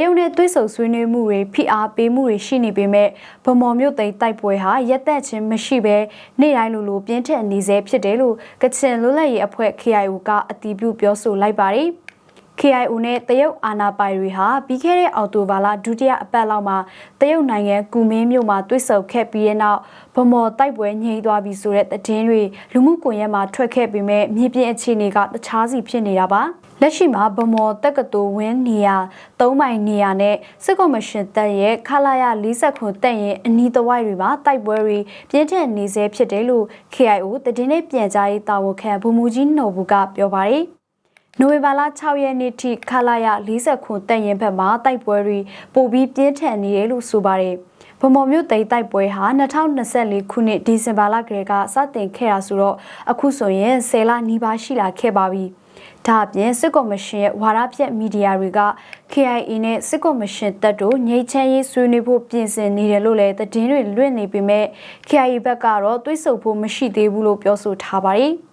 ရုတ်နဲ့သွေးဆုံဆွေးနွေးမှုတွေဖိအားပေးမှုတွေရှိနေပေမဲ့ဗမော်မြို့သိမ်းတိုက်ပွဲဟာရက်သက်ချင်းမရှိဘဲနေ့တိုင်းလိုလိုပြင်းထန်နေစေဖြစ်တယ်လို့ကချင်လွတ်လပ်ရေးအဖွဲ့ KIO ကအတည်ပြုပြောဆိုလိုက်ပါတယ်။ KIO နဲ့တရုတ်အာဏာပိုင်တွေဟာပြီးခဲ့တဲ့အော်တိုဘာလဒုတိယအပတ်လောက်မှာတရုတ်နိုင်ငံကူမင်းမြို့မှာတွေ့ဆုံခဲ့ပြီးတဲ့နောက်ဗမော်တိုက်ပွဲငြိမ်းသွားပြီဆိုတဲ့သတင်းတွေလူမှုကွန်ရက်မှာထွက်ခဲ့ပေမဲ့မြေပြင်အခြေအနေကတခြားစီဖြစ်နေတာပါလက်ရှိမှာဗမော်တက္ကသိုလ်ဝင်းနေရာ၃မိုင်နေရာနဲ့စစ်ကော်မရှင်တပ်ရဲ့ခလာရ40ခွန်တပ်ရင်အနီးတစ်ဝိုက်တွေမှာတိုက်ပွဲတွေပြင်းထန်နေဆဲဖြစ်တယ်လို့ KIO တည်င်းနဲ့ပြန်ကြားရေးတာဝန်ခံဗိုလ်မှူးကြီးနော်ဘူးကပြောပါတယ် နိုဝင်ဘာလ6ရက်နေ့ထိခလာရ40ခွန်တက်ရင်ဘက်မှာတိုက်ပွဲတွေပိုပြီးပြင်းထန်နေတယ်လို့ဆိုပါတယ်။ဗမော်မြို့တိတ်တိုက်ပွဲဟာ2024ခုနှစ်ဒီဇင်ဘာလကလေးကစတင်ခဲ့တာဆိုတော့အခုဆိုရင်10လနီးပါးရှိလာခဲ့ပါပြီ။ဒါအပြင်စစ်ကော်မရှင်ရဲ့ဝါရပြက်မီဒီယာတွေက KIA နဲ့စစ်ကော်မရှင်တပ်တို့ငြိမ်းချမ်းရေးဆွေးနွေးဖို့ပြင်ဆင်နေတယ်လို့လည်းသတင်းတွေလွှင့်နေပေမဲ့ KIA ဘက်ကတော့တွေးဆဖို့မရှိသေးဘူးလို့ပြောဆိုထားပါတယ်။